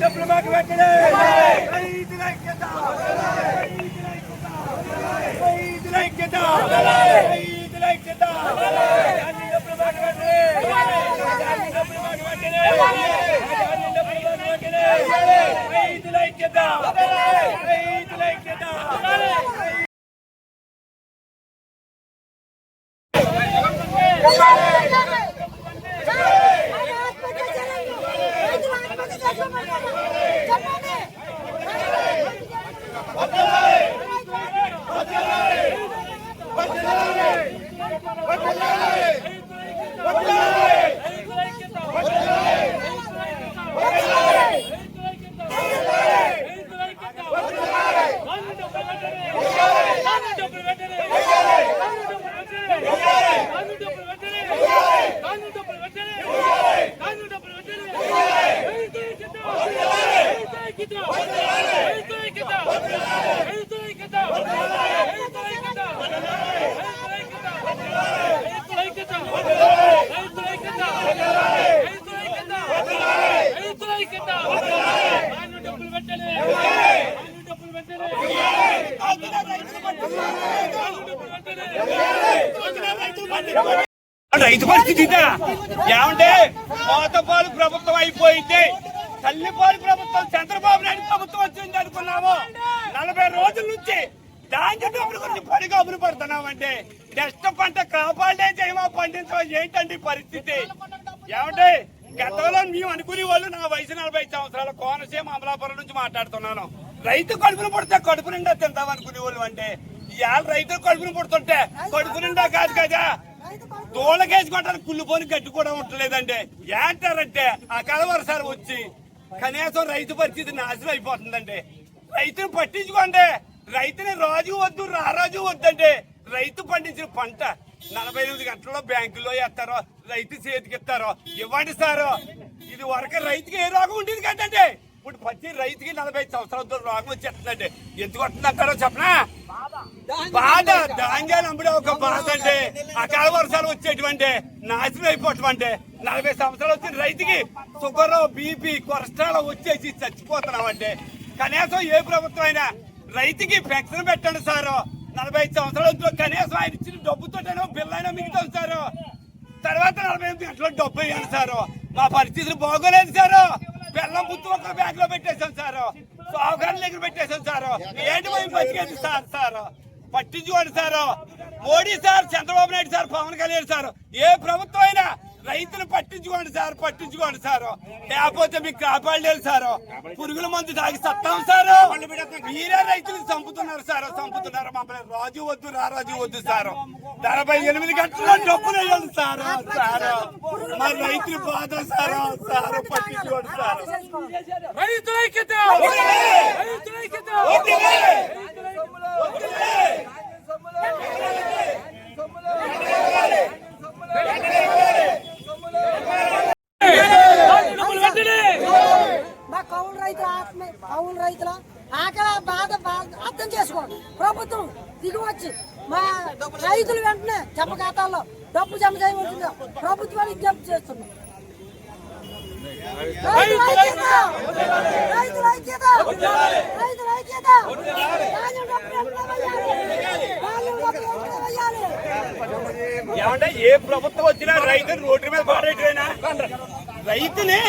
డబ్బులు మాకు పెట్టండి రైతుల ఐక్యత! రైతుల ఐక్యత! రైతుల ఐక్యత! ధాన్యం డబ్బులు మాకు పెట్టండి ధాన్యం డబ్బులు మాకు పెట్టండి ధాన్యం డబ్బులు మాకు పెట్టండి రైతుల ఐక్యత! రైతుల ఐక్యత డబ్బులు పెట్టలే డబ్బులు రైతు పరిస్థితి ఏమంటే పాతపాలు ప్రభుత్వం అయిపోయింది. తల్లిపాలు ప్రభుత్వం చంద్రబాబు నాయుడు ప్రభుత్వం వచ్చింది అనుకున్నాము. నలభై రోజుల నుంచి ధాన్యం డబ్బుల గురించి పని పడుతున్నామంటే నెక్స్ట్ పంట కాపాడే చేయమా పండించడం ఏంటండి పరిస్థితి? ఏమంటే గతంలో మేము అనుకునే వాళ్ళు నా వయసు నలభై సంవత్సరాలు కోనసీమ అమలాపురం నుంచి మాట్లాడుతున్నాను. రైతు కడుపును పుడితే కడుపు నిండా తిందాం అనుకునే వాళ్ళు అంటే ఇవాళ రైతులు కడుపును పుడుతుంటే కడుపు నిండా కాదు కదా. దూలకేసి కొట్టాలి కుళ్ళిపోని గడ్డి కూడా ఉండలేదండి. ఏంటారంటే అకాల వర్షాలు వచ్చి కనీసం రైతు పరిస్థితి నాశనం అయిపోతుందండి. రైతుని పట్టించుకోండి. రైతుని రాజు వద్దు రారాజు వద్దండి. రైతు పండించిన పంట నలభై ఎనిమిది గంటల్లో బ్యాంకులో వేస్తారో రైతు చేతికి ఇస్తారో ఇవ్వండి సారు. ఇది వరకు రైతుకి ఏ రోగం ఉండేది కదండి. ఇప్పుడు ప్రతి రైతుకి నలభై ఐదు సంవత్సరాలతో రోగం వచ్చేస్తుందండి. ఎందుకు వస్తుందంటారో చెప్పనా? బాధ ధాన్యాలు అమ్ముడే ఒక బాధ అండి. అకాల వర్షాలు వచ్చేటువంటి నాశనం అయిపోవటం నలభై సంవత్సరాలు వచ్చిన రైతుకి షుగర్ బీపీ కొలెస్ట్రాల్ వచ్చేసి చచ్చిపోతున్నామంటే కనీసం ఏ ప్రభుత్వం అయినా రైతుకి పెన్షన్ పెట్టండి సారు. నలభై ఐదు సంవత్సరాల కనీసం ఆయన ఇచ్చిన డబ్బుతోటేనో బిల్లైనా మిగతా సారు. తర్వాత నలభై ఎనిమిది గంటల డబ్బు ఇవ్వండి సారు. మా పరిస్థితులు బాగోలేదు సారు. ఒక బ్యాగ్లో పెట్టేశాం సారు. సాగుగారి దగ్గర పెట్టేశాం సారు. ఏంటి మేము బతికేది sir sir? పట్టించుకోండి sir. Modi sir Chandrababu Naidu sir Pawan Kalyan sir. ఏ ప్రభుత్వం అయినా రైతులు పట్టించుకోండి సార్ పట్టించుకోండి సార్. లేకపోతే మీకు కాపాడలేదు సార్. పురుగుల మందు తాగి సత్తాం సార్. మీరే రైతులు చంపుతున్నారు సార్. చంపుతున్నారు మమ్మల్ని. రాజు వద్దు రారాజు వద్దు సార్. నలభై ఎనిమిది గంటల్లో డబ్బులు వేయాలి సార్ సార్. మా రైతులు బాధ సార్ సార్. పట్టించుకోండి సార్. రైతుల ఐక్యత! రైతుల ఐక్యత! డబ్బులు పెట్టండి మా కౌలు రైతుల ఆత్మ కౌలు రైతుల ఆకలి బాధ బాధ అర్థం చేసుకోండి. ప్రభుత్వం దిగి వచ్చి మా రైతులు వెంటనే జమ ఖాతాల్లో డబ్బు జమ చేయవలసింది ప్రభుత్వానికి జమ చేస్తున్నాం రైతుల ఐక్యత! రైతుల ఐక్యత! రైతుల ఐక్యత! ఏ ప్రభుత్వం వచ్చినా రైతులు రోడ్డు మీద పాడేటైనా రైతుని